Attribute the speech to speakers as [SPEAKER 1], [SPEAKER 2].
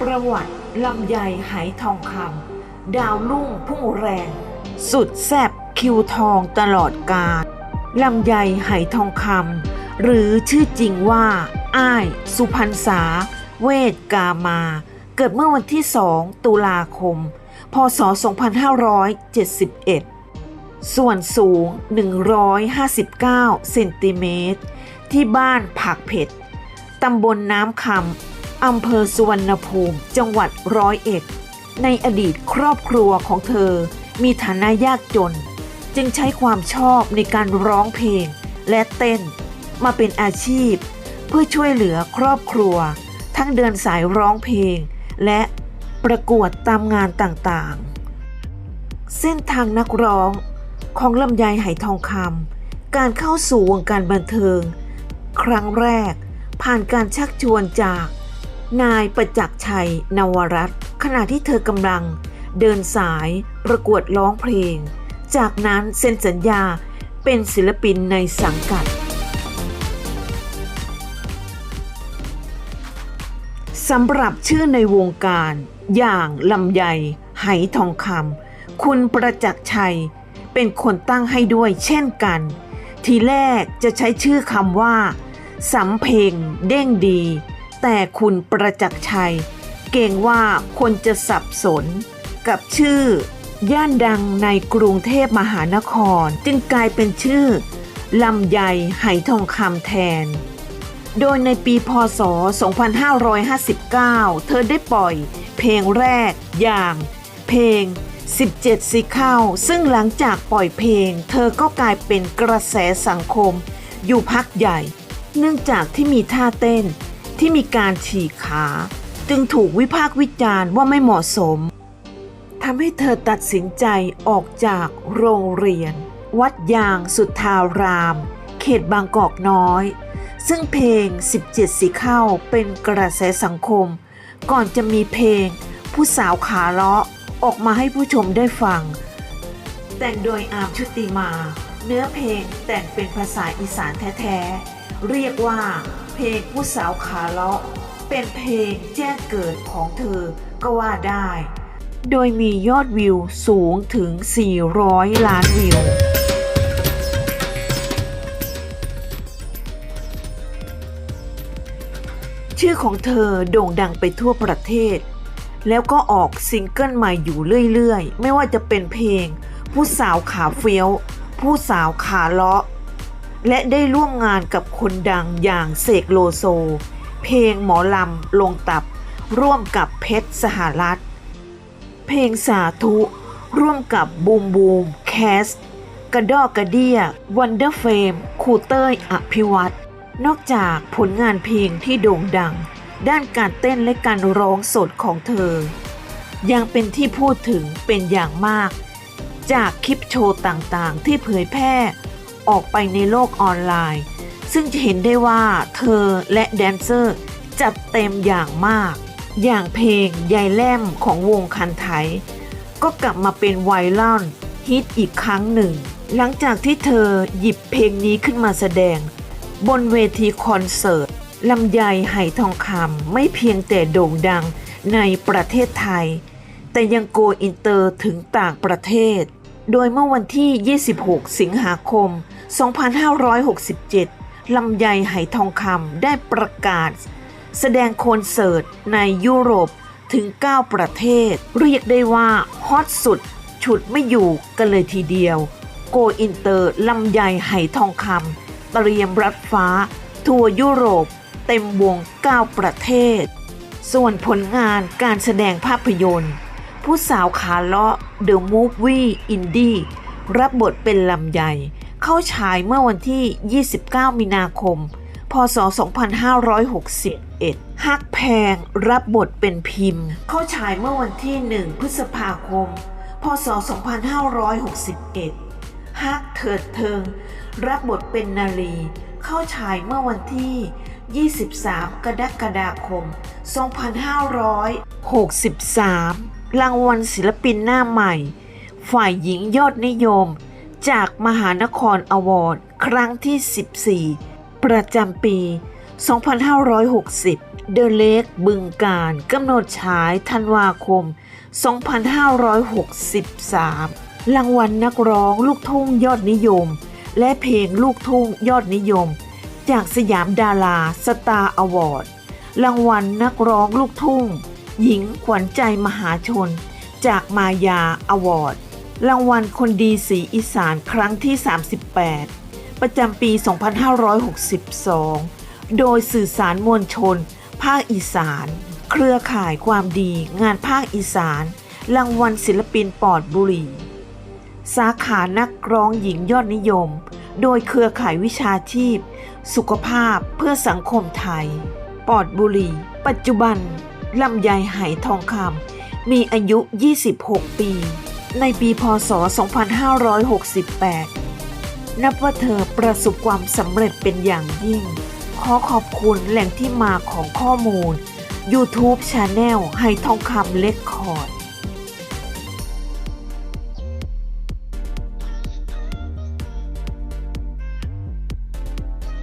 [SPEAKER 1] ประวัติลำไยไหทองคำดาวรุ่งพุ่งแรง สุดแซบคิวทองตลอดกาลลำไยไหทองคำหรือชื่อจริงว่า อ้าย สุพรรษา เวทกามา เกิดเมื่อวันที่ 2 ตุลาคม พศ 2571 ส่วนสูง 159 เซนติเมตร ที่บ้านผักเผ็ดตำบลน้ำคำ อำเภอสุวรรณภูมิ จังหวัดร้อยเอ็ด ในอดีตครอบครัวของเธอ มีฐานะยากจน จึงใช้ความชอบในการร้องเพลงและเต้น มาเป็นอาชีพ เพื่อช่วยเหลือครอบครัว ทั้งเดินสายร้องเพลง และประกวดตามงานต่างๆ เส้นทางนักร้องของลำไยไหทองคำการเข้าสู่วงการบันเทิง ครั้งแรกผ่านการชักชวนจาก นายประจักษ์ชัย นวรัตน์ขณะที่เธอกำลัง เดินสายประกวดร้องเพลง จากนั้นเซ็นสัญญาเป็นศิลปินในสังกัด สำหรับชื่อในวงการอย่างลำไยไหทองคำคุณประจักษ์ชัย เป็นคนตั้งให้ด้วยเช่นกัน ทีแรกจะใช้ชื่อคำว่าสำเพ็งเด้งดี แต่คุณประจักษ์ชัย เก่งว่าคนจะสับสน กับชื่อย่านดังในกรุงเทพมหานคร จึงกลายเป็นชื่อลำไยไหทองคำแทน โดยในปีพศ 2559 เธอได้ปล่อยเพลงแรกอย่าง เพลง 17สิเข้า ซึ่งหลังจากปล่อยเพลง เธอก็กลายเป็นกระแสสังคม อยู่พักใหญ่ เนื่องจากที่มีท่าเต้น ที่มีการฉีกขา จึงถูกวิพากษ์วิจารณ์ว่าไม่เหมาะสมทำให้เธอตัดสินใจออกจากโรงเรียน วัดยางสุทธาราม เขตบางกอกน้อย ซึ่งเพลง 17 สีเข้าเป็นกระแสสังคม ก่อนจะมีเพลง ผู้สาวขาเลาะออกมาให้ผู้ชมได้ฟัง แต่งโดยอามชุติมา เนื้อเพลงแต่งเป็นภาษาอีสานแท้ๆ เรียกว่า เพลงผู้สาวขาเลาะ เป็นเพลงแจ้งเกิดของเธอก็ว่าได้ โดยมียอดวิวสูงถึง 400 ล้านวิว ชื่อของเธอโด่งดังไปทั่วประเทศ แล้วก็ออกซิงเกิลใหม่อยู่เรื่อยๆ ไม่ว่าจะเป็นเพลง ผู้สาวขาเฟี้ยว ผู้สาวขาเลาะ และได้ร่วมงานกับคนดังอย่างเสกโลโซ เพลงหมอลำลงตับ ร่วมกับเพชรสหรัฐ เพลงสาธุ ร่วมกับบูมบูมแคส กระดอกกระเดียวันเดอร์เฟมคูเต้ยอภิวัตนอกจากผลงานเพลงที่โด่งดัง ด้านการเต้นและการร้องสดของเธอ ยังเป็นที่พูดถึงเป็นอย่างมาก จากคลิปโชว์ต่างๆ ที่เผยแพร่ ออกไปในโลกออนไลน์ ซึ่งจะเห็นได้ว่าเธอและแดนเซอร์จัดเต็มอย่างมาก อย่างเพลงยายแล่มของวงคันไทย ก็กลับมาเป็นไวรัลฮิตอีกครั้งหนึ่ง หลังจากที่เธอหยิบเพลงนี้ขึ้นมาแสดง บนเวทีคอนเสิร์ตลำไยไหทองคำไม่เพียงแต่โด่งดังในประเทศไทย แต่ยังโกอินเตอร์ถึงต่างประเทศ โดยเมื่อวันที่ 26 สิงหาคม 2567 ลำไยไหทองคำได้ประกาศ แสดงคอนเสิร์ตในยุโรปถึง 9 ประเทศ เรียกได้ว่าฮอตสุด ฉุดไม่อยู่กันเลยทีเดียว โกอินเตอร์ลำไยไหทองคำเตรียมรัดฟ้า ทัวร์ยุโรป เต็มวง 9 ประเทศ ส่วนผลงานการแสดงภาพยนตร์ ผู้สาวขาเลาะ The Movie Indie รับบทเป็นลำไย เข้าฉายเมื่อวันที่ 29 มีนาคม พศ 2561 ฮักแพงรับบทเป็นพิมพ์ เข้าฉายเมื่อวันที่ 1 พฤษภาคม พศ 2561 ฮักเถิดเทิง รับบทเป็นนาลี เข้าฉายเมื่อวันที่ 23 กรกฎาคม 2563 รางวัลศิลปินหน้าใหม่ ฝ่ายหญิงยอดนิยม จากมหานครอวอร์ดครั้งที่ 14 ประจำปี 2560 เดอะเล็กบึงการกำหนดฉายธันวาคม 2563 รางวัลนักร้องลูกทุ่งยอดนิยม และเพลงลูกทุ่งยอดนิยม จากสยามดาราสตาร์อวอร์ดรางวัลนักร้องลูกทุ่ง หญิงขวัญใจมหาชน จากมายาอวอร์ด รางวัลคนดีสีอีสานครั้งที่ 38 ประจำปี 2562 โดยสื่อสารมวลชน ภาคอีสาน เครือข่ายความดี งานภาคอีสาน รางวัลศิลปินปอดบุรี สาขานักร้องหญิงยอดนิยม โดยเครือข่ายวิชาชีพ สุขภาพเพื่อสังคมไทย ปอดบุรี ปัจจุบันลำไยไหทองคำมีอายุ 26 ปี ในปีพศ 2568 นับว่าเธอประสบความสำเร็จเป็นอย่างยิ่ง ขอขอบคุณแหล่งที่มาของข้อมูล YouTube Channel ใหทองคำเล็กคอร์ด